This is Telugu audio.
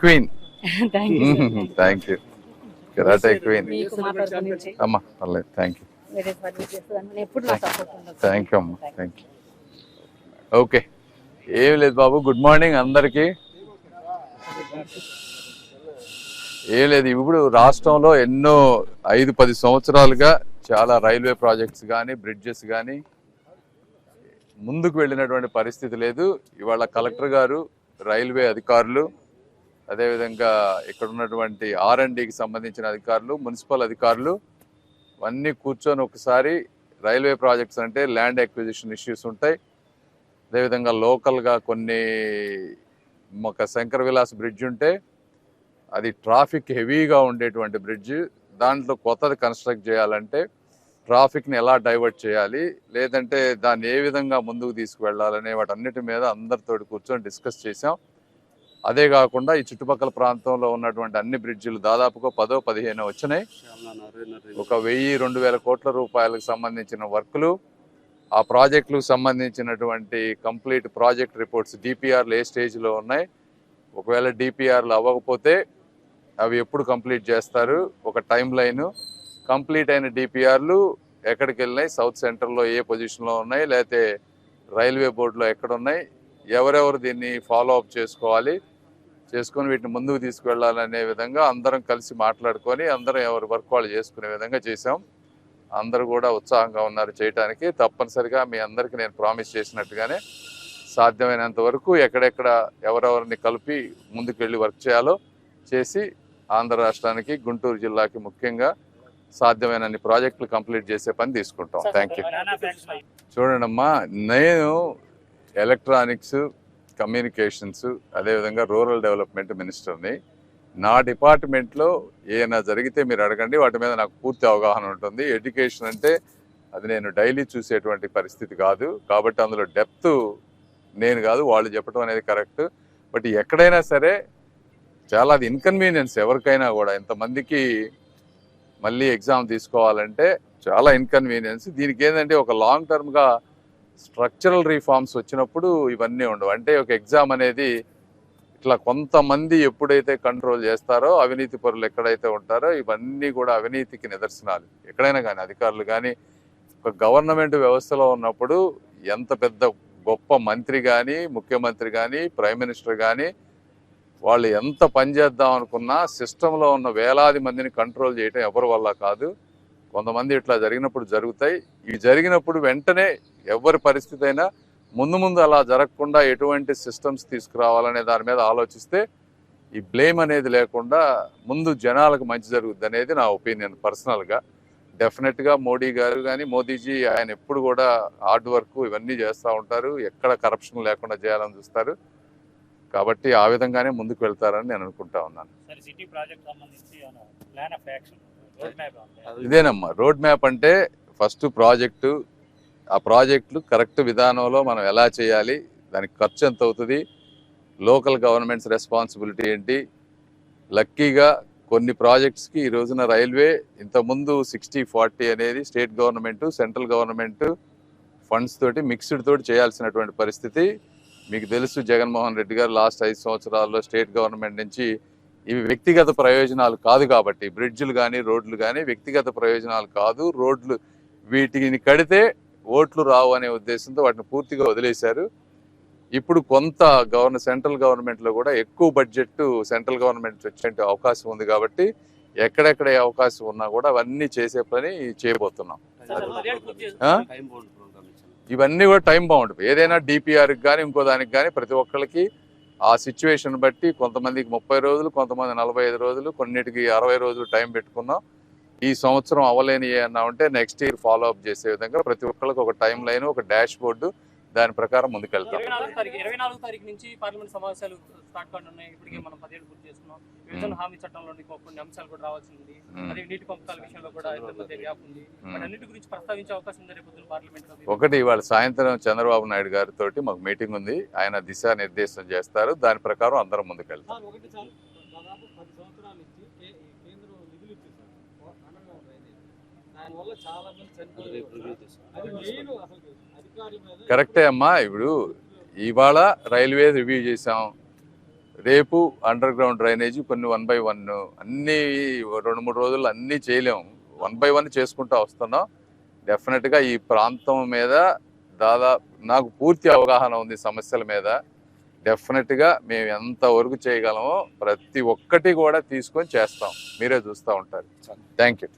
Queen thank you karate queen అమ్మా పర్లేదు. థ్యాంక్ యూ థ్యాంక్ యూ అమ్మా. థ్యాంక్ యూ ఓకే ఏం లేదు బాబు. గుడ్ మార్నింగ్ అందరికీ. ఏం లేదు. ఇప్పుడు రాష్ట్రంలో ఎన్నో ఐదు పది సంవత్సరాలుగా చాలా రైల్వే ప్రాజెక్ట్స్ కానీ బ్రిడ్జెస్ కానీ ముందుకు వెళ్ళినటువంటి పరిస్థితి లేదు. ఇవాళ కలెక్టర్ గారు రైల్వే అధికారులు అదేవిధంగా ఇక్కడ ఉన్నటువంటి ఆర్ అండ్ డికి సంబంధించిన అధికారులు మున్సిపల్ అధికారులు అన్నీ కూర్చొని ఒకసారి రైల్వే ప్రాజెక్ట్స్ అంటే ల్యాండ్ అక్విజిషన్ ఇష్యూస్ ఉంటాయి. అదేవిధంగా లోకల్గా కొన్ని ఒక శంకర్ విలాస్ బ్రిడ్జ్ ఉంటే అది ట్రాఫిక్ హెవీగా ఉండేటువంటి బ్రిడ్జ్. దాంట్లో కొత్తది కన్స్ట్రక్ట్ చేయాలంటే ట్రాఫిక్ని ఎలా డైవర్ట్ చేయాలి లేదంటే దాన్ని ఏ విధంగా ముందుకు తీసుకువెళ్ళాలనే వాటన్నిటి మీద అందరితో కూర్చొని డిస్కస్ చేసాం అదే కాకుండా ఈ చుట్టుపక్కల ప్రాంతంలో ఉన్నటువంటి అన్ని బ్రిడ్జిలు దాదాపుగా పదో పదిహేను వచ్చినాయి. ఒక వెయ్యి రెండు వేల కోట్ల రూపాయలకు సంబంధించిన వర్కులు ఆ ప్రాజెక్టులకు సంబంధించినటువంటి కంప్లీట్ ప్రాజెక్ట్ రిపోర్ట్స్ డిపిఆర్లు ఏ స్టేజ్లో ఉన్నాయి. ఒకవేళ డిపిఆర్లు అవ్వకపోతే అవి ఎప్పుడు కంప్లీట్ చేస్తారు? ఒక టైం లైన్ కంప్లీట్ అయిన డిపిఆర్లు ఎక్కడికి వెళ్ళినాయి? సౌత్ సెంటర్లో ఏ పొజిషన్లో ఉన్నాయి? లేకపోతే రైల్వే బోర్డులో ఎక్కడ ఉన్నాయి? ఎవరెవరు దీన్ని ఫాలో అప్ చేసుకోవాలి? చేసుకొని వీటిని ముందుకు తీసుకువెళ్ళాలనే విధంగా అందరం కలిసి మాట్లాడుకొని అందరం ఎవరి వర్క్ వాళ్ళు చేసుకునే విధంగా చేసాం అందరూ కూడా ఉత్సాహంగా ఉన్నారు చేయడానికి తప్పనిసరిగా మీ అందరికీ నేను ప్రామిస్ చేసినట్టుగానే సాధ్యమైనంత వరకు ఎక్కడెక్కడ ఎవరెవరిని కలిపి ముందుకు వెళ్ళి వర్క్ చేయాలో చేసి ఆంధ్ర రాష్ట్రానికి గుంటూరు జిల్లాకి ముఖ్యంగా సాధ్యమైనన్ని ప్రాజెక్టులు కంప్లీట్ చేసే పని తీసుకుంటాం. థ్యాంక్ యూ చూడండి అమ్మా నేను ఎలక్ట్రానిక్స్ కమ్యూనికేషన్స్ అదేవిధంగా రూరల్ డెవలప్మెంట్ మినిస్టర్ని నా. డిపార్ట్మెంట్లో ఏమైనా జరిగితే మీరు అడగండి వాటి మీద నాకు పూర్తి అవగాహన ఉంటుంది. ఎడ్యుకేషన్ అంటే అది నేను డైలీ చూసేటువంటి పరిస్థితి కాదు. కాబట్టి అందులో డెప్త్ నేను కాదు వాళ్ళు చెప్పడం అనేది కరెక్ట్ బట్ ఎక్కడైనా సరే చాలా అది ఇన్కన్వీనియన్స్ ఎవరికైనా కూడా. ఇంతమందికి మళ్ళీ ఎగ్జామ్ తీసుకోవాలంటే చాలా ఇన్కన్వీనియన్స్ దీనికి ఏంటంటే ఒక లాంగ్ టర్మ్గా స్ట్రక్చరల్ రీఫార్మ్స్ వచ్చినప్పుడు ఇవన్నీ ఉండవు. అంటే ఒక ఎగ్జామ్ అనేది ఇట్లా కొంతమంది ఎప్పుడైతే కంట్రోల్ చేస్తారో అవినీతి పరులు ఎక్కడైతే ఉంటారో ఇవన్నీ కూడా అవినీతికి నిదర్శనాలు. ఎక్కడైనా కానీ అధికారులు కానీ ఒక గవర్నమెంట్ వ్యవస్థలో ఉన్నప్పుడు ఎంత పెద్ద గొప్ప మంత్రి కానీ ముఖ్యమంత్రి కానీ ప్రైమ్ మినిస్టర్ కానీ వాళ్ళు ఎంత పని చేద్దాం అనుకున్నా సిస్టంలో ఉన్న వేలాది మందిని కంట్రోల్ చేయటం ఎవరి వల్ల కాదు. కొంతమంది ఇట్లా జరిగినప్పుడు జరుగుతాయి. ఇవి జరిగినప్పుడు వెంటనే ఎవరి పరిస్థితి అయినా ముందు ముందు అలా జరగకుండా ఎటువంటి సిస్టమ్స్ తీసుకురావాలనే దాని మీద ఆలోచిస్తే ఈ బ్లేమ్ అనేది లేకుండా ముందు జనాలకు మంచి జరుగుద్ది అనేది నా ఒపీనియన్ పర్సనల్గా. డెఫినెట్గా మోడీ గారు కానీ మోదీజీ ఆయన ఎప్పుడు కూడా హార్డ్ వర్క్ ఇవన్నీ చేస్తూ ఉంటారు. ఎక్కడ కరప్షన్ లేకుండా చేయాలని చూస్తారు. కాబట్టి ఆ విధంగానే ముందుకు వెళ్తారని నేను అనుకుంటా ఉన్నాను. ఇదేనమ్మా. రోడ్ మ్యాప్ అంటే ఫస్ట్ ప్రాజెక్టు ఆ ప్రాజెక్టులు కరెక్ట్ విధానంలో మనం ఎలా చేయాలి దానికి ఖర్చు ఎంత అవుతుంది లోకల్ గవర్నమెంట్స్ రెస్పాన్సిబిలిటీ ఏంటి లక్కీగా కొన్ని ప్రాజెక్ట్స్కి ఈ రోజున రైల్వే ఇంతకుముందు సిక్స్టీ ఫార్టీ అనేది state government central government funds తోటి మిక్స్డ్ తోటి చేయాల్సినటువంటి పరిస్థితి. మీకు తెలుసు జగన్మోహన్ రెడ్డి గారు లాస్ట్ ఐదు సంవత్సరాల్లో స్టేట్ గవర్నమెంట్ నుంచి ఇవి వ్యక్తిగత ప్రయోజనాలు కాదు కాబట్టి బ్రిడ్జ్లు కానీ రోడ్లు కానీ వ్యక్తిగత ప్రయోజనాలు కాదు. రోడ్లు వీటిని కడితే ఓట్లు రావు అనే ఉద్దేశంతో వాటిని పూర్తిగా వదిలేశారు. ఇప్పుడు కొంత గవర్న సెంట్రల్ గవర్నమెంట్లో కూడా ఎక్కువ బడ్జెట్ సెంట్రల్ గవర్నమెంట్ వచ్చే అవకాశం ఉంది కాబట్టి ఎక్కడెక్కడ ఏ అవకాశం ఉన్నా కూడా అవన్నీ చేసే పని చేయబోతున్నాం? ఇవన్నీ కూడా టైం బౌండ్. ఏదైనా డిపిఆర్కి కానీ ఇంకో దానికి కానీ ప్రతి ఒక్కరికి ఆ సిచ్యువేషన్ బట్టి కొంతమందికి ముప్పై రోజులు కొంతమంది నలభై ఐదు రోజులు కొన్నిటికి అరవై రోజులు టైం పెట్టుకున్నాం. ఈ సంవత్సరం అవ్వలేని అన్నా ఉంటే నెక్స్ట్ ఇయర్ ఫాలో అప్ చేసే విధంగా ప్రతి ఒక్కరికి ఒక టైం లైన్ ఒక డాష్ బోర్డు దాని ప్రకారం ముందుకెళ్తాం. ఇరవై నాలుగు తారీఖు ఇరవై నాలుగు తారీఖు నుంచి పార్లమెంట్ సమావేశాలు స్టార్ట్ కానున్నాయి. ఇప్పటికే మనం పదిహేడు పూర్తి చేసుకున్నాం. విభజన హామీ చట్టంలోని కొ- కొన్ని అంశాలు కూడా రావాల్సి ఉంది మ్మ్. అదే నీటి పంపకాల విషయంలో కూడా ఇద్దరి మధ్య గ్యాప్ ఉంది. గురించి ప్రస్తావించే అవకాశం ఉంది రేపు పార్లమెంట్లో ఒకటి ఇవాళ సాయంత్రం చంద్రబాబు నాయుడు గారితో మాకు మీటింగ్ ఉంది. ఆయన దిశానిర్దేశం చేస్తారు. దాని ప్రకారం అందరం ముందుకెళ్తాం. దానివల్ల చాలా మంది చనిపోయారు. అది మెయిన్ అసలు అధికారుల మీద కరెక్టే అమ్మా ఇప్పుడు ఇవాళ రైల్వే రివ్యూ చేసాం రేపు అండర్ గ్రౌండ్ డ్రైనేజ్ కొన్ని వన్ బై వన్ అన్ని రెండు మూడు రోజులు అన్ని చేయలేము వన్ బై వన్ చేసుకుంటూ వస్తున్నాం డెఫినెట్గా ఈ ప్రాంతం మీద దాదాపు నాకు పూర్తి అవగాహన ఉంది సమస్యల మీద డెఫినెట్గా మేము ఎంత వరకు చేయగలమో ప్రతి ఒక్కటి కూడా తీసుకొని చేస్తాం మీరే చూస్తూ ఉంటారు థ్యాంక్ యూ